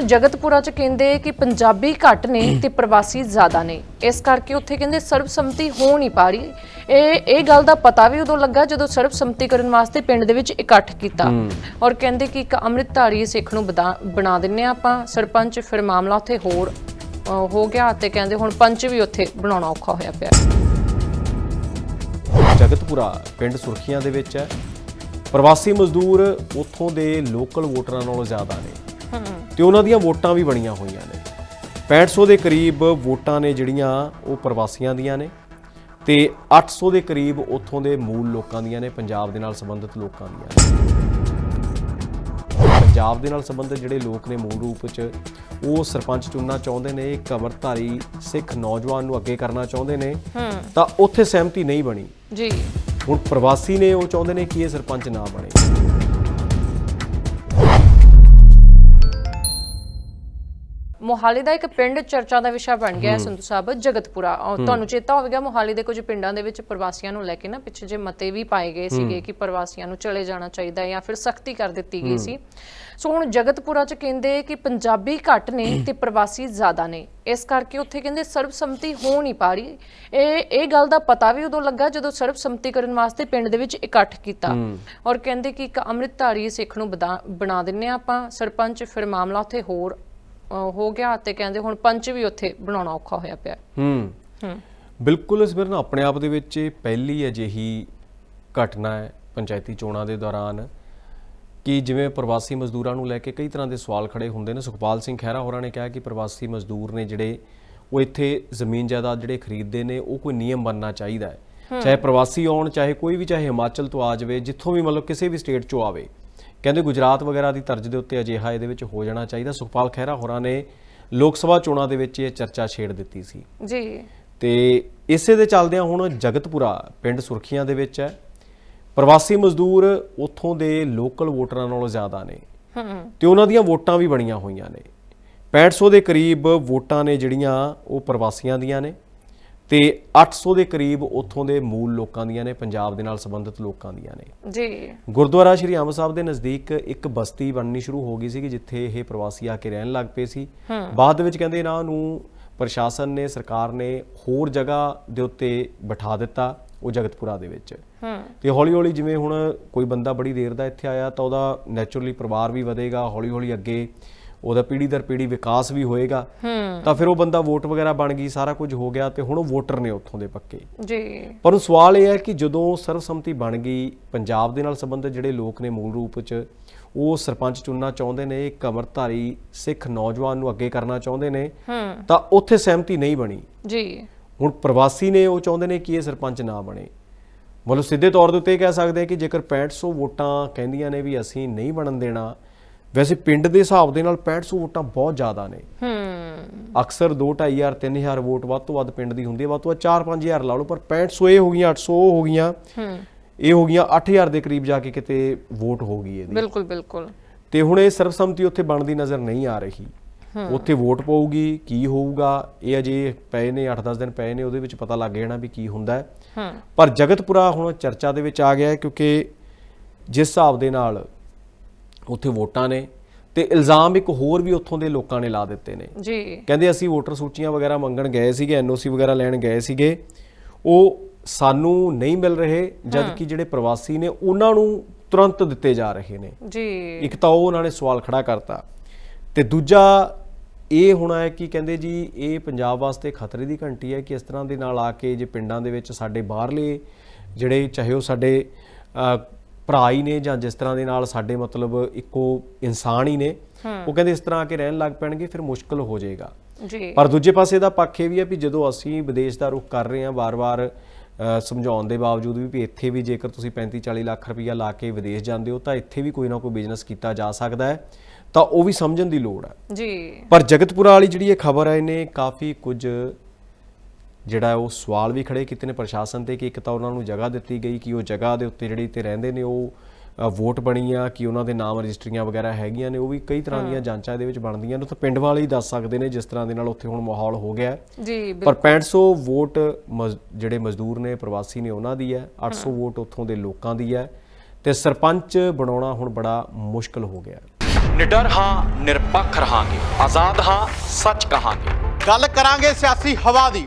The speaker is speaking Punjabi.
ਹੁਣ ਜਗਤਪੁਰਾ ਚ ਕਹਿੰਦੇ ਕਿ ਪੰਜਾਬੀ ਘੱਟ ਨੇ ਤੇ ਪ੍ਰਵਾਸੀ ਜ਼ਿਆਦਾ ਨੇ। ਇਸ ਕਰਕੇ ਉੱਥੇ ਕਹਿੰਦੇ ਸਰਬਸੰਮਤੀ ਹੋ ਨਹੀਂ ਪਾ ਰਹੀ। ਇਹ ਇਹ ਗੱਲ ਦਾ ਪਤਾ ਵੀ ਉਦੋਂ ਲੱਗਾ ਜਦੋਂ ਸਰਬਸੰਮਤੀ ਕਰਨ ਵਾਸਤੇ ਪਿੰਡ ਦੇ ਵਿੱਚ ਇਕੱਠ ਕੀਤਾ। ਔਰ ਕਹਿੰਦੇ ਕਿ ਇੱਕ ਅੰਮ੍ਰਿਤਧਾਰੀ ਸਿੱਖ ਨੂੰ ਬਣਾ ਦਿੰਨੇ ਆ ਆਪਾਂ। ਸਰਪੰਚ ਫਿਰ ਮਾਮਲਾ ਉੱਥੇ ਹੋਰ ਹੋ ਗਿਆ ਤੇ ਕਹਿੰਦੇ ਹੁਣ ਪੰਚ ਵੀ ਉੱਥੇ ਬਣਾਉਣਾ ਔਖਾ ਹੋਇਆ ਪਿਆ। ਜਗਤਪੁਰਾ ਪਿੰਡ ਸੁਰਖੀਆਂ ਦੇ ਵਿੱਚ ਹੈ। ਪ੍ਰਵਾਸੀ ਮਜ਼ਦੂਰ ਉੱਥੋਂ ਦੇ ਲੋਕਲ ਵੋਟਰਾਂ ਨਾਲੋਂ ਜ਼ਿਆਦਾ ਨੇ। ਤੇ ਉਹਨਾਂ ਦੀਆਂ ਵੋਟਾਂ ਵੀ ਬਣੀਆਂ ਹੋਈਆਂ ਨੇ। 6500 ਦੇ ਕਰੀਬ ਵੋਟਾਂ ਨੇ ਜਿਹੜੀਆਂ ਉਹ ਪ੍ਰਵਾਸੀਆਂ ਦੀਆਂ ਨੇ ਤੇ 800 ਦੇ ਕਰੀਬ ਉੱਥੋਂ ਦੇ ਮੂਲ ਲੋਕਾਂ ਦੀਆਂ ਨੇ ਪੰਜਾਬ ਦੇ ਨਾਲ ਸੰਬੰਧਿਤ ਲੋਕਾਂ ਦੀਆਂ ਨੇ। ਪੰਜਾਬ ਦੇ ਨਾਲ ਸੰਬੰਧਿਤ ਜਿਹੜੇ ਲੋਕ ਨੇ ਮੂਲ ਰੂਪ 'ਚ ਉਹ ਸਰਪੰਚ ਚੁਣਨਾ ਚਾਹੁੰਦੇ ਨੇ ਇੱਕ ਅਮਰਧਾਰੀ ਸਿੱਖ ਨੌਜਵਾਨ ਨੂੰ ਅੱਗੇ ਕਰਨਾ ਚਾਹੁੰਦੇ ਨੇ ਤਾਂ ਉੱਥੇ ਸਹਿਮਤੀ ਨਹੀਂ ਬਣੀ। ਜੀ। ਹੁਣ ਪ੍ਰਵਾਸੀ ਨੇ ਉਹ ਚਾਹੁੰਦੇ ਨੇ ਕਿ ਇਹ ਸਰਪੰਚ ਨਾ ਬਣੇ। ਮੋਹਾਲੀ ਦਾ ਇੱਕ ਪਿੰਡ ਚਰਚਾ ਦਾ ਵਿਸ਼ਾ ਬਣ ਗਿਆ ਹੈ ਸੰਧੂ ਸਾਹਿਬ ਜਗਤਪੁਰਾ। ਤੁਹਾਨੂੰ ਚੇਤਾ ਹੋਵੇਗਾ ਮੋਹਾਲੀ ਦੇ ਕੁਝ ਪਿੰਡਾਂ ਦੇ ਵਿੱਚ ਪ੍ਰਵਾਸੀਆਂ ਨੂੰ ਲੈ ਕੇ ਨਾ ਪਿੱਛੇ ਜੇ ਮਤੇ ਵੀ ਪਾਏ ਗਏ ਸੀਗੇ ਕਿ ਪ੍ਰਵਾਸੀਆਂ ਨੂੰ ਚਲੇ ਜਾਣਾ ਚਾਹੀਦਾ ਹੈ ਜਾਂ ਫਿਰ ਸਖਤੀ ਕਰ ਦਿੱਤੀ ਗਈ ਸੀ। ਸੋ ਹੁਣ ਜਗਤਪੁਰਾ ਚ ਕਹਿੰਦੇ ਕਿ ਪੰਜਾਬੀ ਘੱਟ ਨੇ ਤੇ ਪ੍ਰਵਾਸੀ ਜ਼ਿਆਦਾ ਨੇ। ਇਸ ਕਰਕੇ ਉੱਥੇ ਕਹਿੰਦੇ ਸਰਬਸੰਮਤੀ ਹੋ ਨਹੀਂ ਪਾ ਰਹੀ। ਇਹ ਇਹ ਗੱਲ ਦਾ ਪਤਾ ਵੀ ਉਦੋਂ ਲੱਗਾ ਜਦੋਂ ਸਰਬਸੰਮਤੀ ਕਰਨ ਵਾਸਤੇ ਪਿੰਡ ਦੇ ਵਿੱਚ ਇਕੱਠ ਕੀਤਾ। ਔਰ ਕਹਿੰਦੇ ਕਿ ਇੱਕ ਅੰਮ੍ਰਿਤਧਾਰੀ ਸਿੱਖ ਨੂੰ ਬਦਾ- ਬਣਾ ਦਿੰਨੇ ਆ ਆਪਾਂ ਸਰਪੰਚ ਫਿਰ ਮਾਮਲਾ ਉੱਥੇ ਹੋਰ ਹੋ ਗਿਆ ਤੇ ਕਹਿੰਦੇ ਹੁਣ ਪੰਚ ਵੀ ਉੱਥੇ ਬਣਾਉਣਾ ਔਖਾ ਹੋਇਆ ਪਿਆ। ਹੂੰ। ਹੂੰ। ਬਿਲਕੁਲ ਇਸ ਨਾ ਆਪਣੇ ਆਪ ਦੇ ਵਿੱਚ ਇਹ ਪਹਿਲੀ ਅਜਿਹੀ ਘਟਨਾ ਹੈ ਪੰਚਾਇਤੀ ਚੋਣਾਂ ਦੇ ਦੌਰਾਨ ਕਿ ਜਿਵੇਂ ਪ੍ਰਵਾਸੀ ਮਜ਼ਦੂਰਾਂ ਨੂੰ ਲੈ ਕੇ ਕਈ ਤਰ੍ਹਾਂ ਦੇ ਸਵਾਲ ਖੜੇ ਹੁੰਦੇ ਨੇ। ਸੁਖਪਾਲ ਸਿੰਘ ਖਹਿਰਾ ਹੋਰਾਂ ਨੇ ਕਿਹਾ ਕਿ ਪ੍ਰਵਾਸੀ ਮਜ਼ਦੂਰ ਨੇ ਜਿਹੜੇ ਉਹ ਇੱਥੇ ਜ਼ਮੀਨ ਜਾਇਦਾਦ ਜਿਹੜੇ ਖਰੀਦਦੇ ਨੇ ਉਹ ਕੋਈ ਨਿਯਮ ਬਣਨਾ ਚਾਹੀਦਾ ਹੈ। ਚਾਹੇ ਪ੍ਰਵਾਸੀ ਆਉਣ ਚਾਹੇ ਕੋਈ ਵੀ ਚਾਹੇ ਹਿਮਾਚਲ ਤੋਂ ਆ ਜਾਵੇ ਜਿੱਥੋਂ ਵੀ ਮਤਲਬ ਕਿਸੇ ਵੀ ਸਟੇਟ ਚੋਂ ਆਵੇ। ਕਹਿੰਦੇ ਗੁਜਰਾਤ ਵਗੈਰਾ ਦੀ ਤਰਜ਼ ਦੇ ਉੱਤੇ ਅਜਿਹਾ ਇਹਦੇ ਵਿੱਚ ਹੋ ਜਾਣਾ ਚਾਹੀਦਾ। ਸੁਖਪਾਲ ਖਹਿਰਾ ਹੋਰਾਂ ਨੇ ਲੋਕ ਸਭਾ ਚੋਣਾਂ ਦੇ ਵਿੱਚ ਇਹ ਚਰਚਾ ਛੇੜ ਦਿੱਤੀ ਸੀ। ਜੀ। ਤੇ ਇਸੇ ਦੇ ਚੱਲਦਿਆਂ ਹੁਣ ਜਗਤਪੁਰਾ ਪਿੰਡ ਸੁਰਖੀਆਂ ਦੇ ਵਿੱਚ ਹੈ। ਪ੍ਰਵਾਸੀ ਮਜ਼ਦੂਰ ਉੱਥੋਂ ਦੇ ਲੋਕਲ ਵੋਟਰਾਂ ਨਾਲੋਂ ਜ਼ਿਆਦਾ ਨੇ। ਤੇ ਉਹਨਾਂ ਦੀਆਂ ਵੋਟਾਂ ਵੀ ਬਣੀਆਂ ਹੋਈਆਂ ਨੇ। 6500 ਦੇ ਕਰੀਬ ਵੋਟਾਂ ਨੇ ਜਿਹੜੀਆਂ ਉਹ ਪ੍ਰਵਾਸੀਆਂ ਦੀਆਂ ਨੇ। ਤੇ 800 ਦੇ ਕਰੀਬ ਉੱਥੋਂ ਦੇ ਮੂਲ ਲੋਕਾਂ ਦੀਆਂ ਨੇ ਪੰਜਾਬ ਦੇ ਨਾਲ ਸੰਬੰਧਿਤ ਲੋਕਾਂ ਦੀਆਂ ਨੇ। ਜੀ। ਗੁਰਦੁਆਰਾ ਸ਼੍ਰੀ ਅੰਮ੍ਰਿਤਸਰ ਸਾਹਿਬ ਦੇ ਨਜ਼ਦੀਕ ਇੱਕ ਬਸਤੀ ਬਣਨੀ ਸ਼ੁਰੂ ਹੋ ਗਈ ਸੀ ਕਿ ਜਿੱਥੇ ਇਹ ਪ੍ਰਵਾਸੀ ਆ ਕੇ ਰਹਿਣ ਲੱਗ ਪਏ ਸੀ। ਬਾਅਦ ਵਿੱਚ ਕਹਿੰਦੇ ਇਹਨਾਂ ਨੂੰ ਪ੍ਰਸ਼ਾਸਨ ਨੇ ਸਰਕਾਰ ਨੇ ਹੋਰ ਜਗ੍ਹਾ ਦੇ ਉੱਤੇ ਬਿਠਾ ਦਿੱਤਾ ਉਹ ਜਗਤਪੁਰਾ ਦੇ ਵਿੱਚ। ਤੇ ਹੌਲੀ ਹੌਲੀ ਜਿਵੇਂ ਹੁਣ ਕੋਈ ਬੰਦਾ ਬੜੀ ਦੇਰ ਦਾ ਇੱਥੇ ਆਇਆ ਤਾਂ ਉਹਦਾ ਨੇਚਰਲੀ ਪਰਿਵਾਰ ਵੀ ਵਧੇਗਾ ਹੌਲੀ ਹੌਲੀ ਅੱਗੇ ਉਹਦਾ ਪੀੜ੍ਹੀ ਦਰ ਪੀੜ੍ਹੀ ਵਿਕਾਸ ਵੀ ਹੋਏਗਾ। ਤਾਂ ਫਿਰ ਉਹ ਬੰਦਾ ਵੋਟ ਵਗੈਰਾ ਬਣ ਗਈ ਸਾਰਾ ਕੁਝ ਹੋ ਗਿਆ ਤੇ ਹੁਣ ਉਹ ਵੋਟਰ ਨੇ ਉੱਥੋਂ ਦੇ ਪੱਕੇ। ਜੀ। ਪਰ ਉਹ ਸਵਾਲ ਇਹ ਹੈ ਕਿ ਜਦੋਂ ਸਰਵਸੰਮਤੀ ਬਣ ਗਈ ਪੰਜਾਬ ਦੇ ਨਾਲ ਸੰਬੰਧਿਤ ਜਿਹੜੇ ਲੋਕ ਨੇ ਮੂਲ ਰੂਪ 'ਚ ਉਹ ਸਰਪੰਚ ਚੁਣਨਾ ਚਾਹੁੰਦੇ ਨੇ ਇੱਕ ਅਮਰਧਾਰੀ ਸਿੱਖ ਨੌਜਵਾਨ ਨੂੰ ਅੱਗੇ ਕਰਨਾ ਚਾਹੁੰਦੇ ਨੇ ਤਾਂ ਉੱਥੇ ਸਹਿਮਤੀ ਨਹੀਂ ਬਣੀ। ਜੀ। ਹੁਣ ਪ੍ਰਵਾਸੀ ਨੇ ਉਹ ਚਾਹੁੰਦੇ ਨੇ ਕਿ ਇਹ ਸਰਪੰਚ ਨਾ ਬਣੇ। ਮਤਲਬ ਸਿੱਧੇ ਤੌਰ ਦੇ ਉੱਤੇ ਇਹ ਕਹਿ ਸਕਦੇ ਆ ਕਿ ਜੇਕਰ 6500 ਵੋਟਾਂ ਕਹਿੰਦੀਆਂ ਨੇ ਵੀ ਅਸੀਂ ਨਹੀਂ ਬਣਨ ਦੇਣਾ ਵੈਸੇ ਪਿੰਡ ਦੇ ਹਿਸਾਬ ਦੇ ਨਾਲ 6500 ਵੋਟਾਂ ਬਹੁਤ ਜ਼ਿਆਦਾ ਨੇ। ਹੂੰ। ਅਕਸਰ 2 2500 3000 ਵੋਟ ਵੱਧ ਤੋਂ ਵੱਧ ਪਿੰਡ ਦੀ ਹੁੰਦੀ ਹੈ ਵੱਧ ਤੋਂ ਵੱਧ 4-5000 ਲਾ ਲਓ ਪਰ 6500 ਇਹ ਹੋ ਗਈਆਂ 800 ਉਹ ਹੋ ਗਈਆਂ। ਹੂੰ। ਇਹ ਹੋ ਗਈਆਂ 8000 ਦੇ ਕਰੀਬ ਜਾ ਕੇ ਕਿਤੇ ਵੋਟ ਹੋ ਗਈ ਇਹਦੀ। ਬਿਲਕੁਲ ਬਿਲਕੁਲ। ਤੇ ਹੁਣ ਇਹ ਸਰਬਸੰਮਤੀ ਉੱਥੇ ਬਣਦੀ ਨਜ਼ਰ ਨਹੀਂ ਆ ਰਹੀ। ਉੱਥੇ ਵੋਟ ਪਊਗੀ ਕੀ ਹੋਊਗਾ ਇਹ ਅਜੇ ਪਏ ਨੇ 8-10 ਦਿਨ ਪਏ ਨੇ ਉਹਦੇ ਵਿੱਚ ਪਤਾ ਲੱਗ ਜਾਣਾ ਵੀ ਕੀ ਹੁੰਦਾ ਹੈ। ਪਰ ਜਗਤਪੁਰਾ ਹੁਣ ਚਰਚਾ ਦੇ ਵਿੱਚ ਆ ਗਿਆ ਕਿਉਂਕਿ ਜਿਸ ਹਿਸਾਬ ਦੇ ਨਾਲ ਉੱਥੇ ਵੋਟਾਂ ਨੇ ਤੇ ਇਲਜ਼ਾਮ ਇੱਕ ਹੋਰ ਵੀ ਉੱਥੋਂ ਦੇ ਲੋਕਾਂ ਨੇ ਲਾ ਦਿੱਤੇ ਨੇ। ਜੀ। ਕਹਿੰਦੇ ਅਸੀਂ ਵੋਟਰ ਸੂਚੀਆਂ ਵਗੈਰਾ ਮੰਗਣ ਗਏ ਸੀਗੇ ਐਨਓਸੀ ਵਗੈਰਾ ਲੈਣ ਗਏ ਸੀਗੇ। ਉਹ ਸਾਨੂੰ ਨਹੀਂ ਮਿਲ ਰਹੇ ਜਦ ਕਿ ਜਿਹੜੇ ਪ੍ਰਵਾਸੀ ਨੇ ਉਹਨਾਂ ਨੂੰ ਤੁਰੰਤ ਦਿੱਤੇ ਜਾ ਰਹੇ ਨੇ। ਜੀ। ਇੱਕ ਤਾਂ ਉਹ ਉਹਨਾਂ ਨੇ ਸਵਾਲ ਖੜਾ ਕਰਤਾ। ਤੇ ਦੂਜਾ ਇਹ ਹੋਣਾ ਹੈ ਕਿ ਕਹਿੰਦੇ ਜੀ ਇਹ ਪੰਜਾਬ ਵਾਸਤੇ ਖਤਰੇ ਦੀ ਘੰਟੀ ਹੈ ਕਿ ਇਸ ਤਰ੍ਹਾਂ ਦੇ ਨਾਲ ਆ ਕੇ ਜੇ ਪਿੰਡਾਂ ਦੇ ਵਿੱਚ ਸਾਡੇ ਬਾਹਰਲੇ ਜਿਹੜੇ ਚਾਹੇ ਉਹ ਸਾਡੇ ਭਰਾ ਹੀ ਨੇ ਜਾਂ ਜਿਸ ਤਰ੍ਹਾਂ ਦੇ ਨਾਲ ਸਾਡੇ ਮਤਲਬ ਇੱਕੋ ਇਨਸਾਨ ਹੀ ਨੇ ਉਹ ਕਹਿੰਦੇ ਇਸ ਤਰ੍ਹਾਂ ਆ ਕੇ ਰਹਿਣ ਲੱਗ ਪੈਣਗੇ ਫਿਰ ਮੁਸ਼ਕਲ ਹੋ ਜਾਏਗਾ। ਜੀ। ਪਰ ਦੂਜੇ ਪਾਸੇ ਦਾ ਪੱਖ ਇਹ ਵੀ ਹੈ ਵੀ ਜਦੋਂ ਅਸੀਂ ਵਿਦੇਸ਼ ਦਾ ਰੁਖ ਕਰ ਰਹੇ ਹਾਂ ਵਾਰ-ਵਾਰ ਸਮਝਾਉਣ ਦੇ ਬਾਵਜੂਦ ਵੀ ਵੀ ਇੱਥੇ ਵੀ ਜੇਕਰ ਤੁਸੀਂ 35-40 ਲੱਖ ਰੁਪਈਆ ਲਾ ਕੇ ਵਿਦੇਸ਼ ਜਾਂਦੇ ਹੋ ਤਾਂ ਇੱਥੇ ਵੀ ਕੋਈ ਨਾ ਕੋਈ ਬਿਜ਼ਨਸ ਕੀਤਾ ਜਾ ਸਕਦਾ ਹੈ ਤਾਂ ਉਹ ਵੀ ਸਮਝਣ ਦੀ ਲੋੜ ਹੈ। ਜੀ। ਪਰ ਜਗਤਪੁਰਾ ਵਾਲੀ ਜਿਹੜੀ ਇਹ ਖਬਰ ਹੈ ਇਹਨੇ ਕਾਫੀ ਕੁਝ ਜਿਹੜਾ ਉਹ ਸਵਾਲ ਵੀ ਖੜੇ ਕੀਤੇ ਨੇ ਪ੍ਰਸ਼ਾਸਨ ਤੇ ਕਿ ਇੱਕ ਤਾਂ ਉਹਨਾਂ ਨੂੰ ਜਗ੍ਹਾ ਦਿੱਤੀ ਗਈ ਕਿ ਉਹ ਜਗ੍ਹਾ ਦੇ ਉੱਤੇ ਜਿਹੜੀ ਤੇ ਰਹਿੰਦੇ ਨੇ ਉਹ ਵੋਟ ਬਣੀ ਆ ਕਿ ਉਹਨਾਂ ਦੇ ਨਾਮ ਰਜਿਸਟਰੀਆਂ ਵਗੈਰਾ ਹੈਗੀਆਂ ਨੇ ਉਹ ਵੀ ਕਈ ਤਰ੍ਹਾਂ ਦੀਆਂ ਜਾਂਚਾਂ ਦੇ ਵਿੱਚ ਬਣਦੀਆਂ ਨੇ। ਤਾਂ ਪਿੰਡ ਵਾਲੇ ਹੀ ਦੱਸ ਸਕਦੇ ਨੇ ਜਿਸ ਤਰ੍ਹਾਂ ਦੇ ਨਾਲ ਉੱਥੇ ਹੁਣ ਮਾਹੌਲ ਹੋ ਗਿਆ ਹੈ। ਜੀ ਪਰ 6500 ਵੋਟ ਮਜ਼- ਜਿਹੜੇ ਮਜ਼ਦੂਰ ਨੇ ਪ੍ਰਵਾਸੀ ਨੇ ਉਹਨਾਂ ਦੀ ਹੈ 800 ਵੋਟ ਉੱਥੋਂ ਦੇ ਲੋਕਾਂ ਦੀ ਹੈ ਤੇ ਸਰਪੰਚ ਬਣਾਉਣਾ ਹੁਣ ਬੜਾ ਮੁਸ਼ਕਲ ਹੋ ਗਿਆ ਹੈ। ਨਿਡਰ ਹਾਂ ਨਿਰਪੱਖ ਰਹਾਂਗੇ ਆਜ਼ਾਦ ਹਾਂ ਸੱਚ ਕਹਾਂਗੇ। ਗੱਲ ਕਰਾਂਗੇ ਸਿਆਸੀ ਹਵਾ ਦੀ।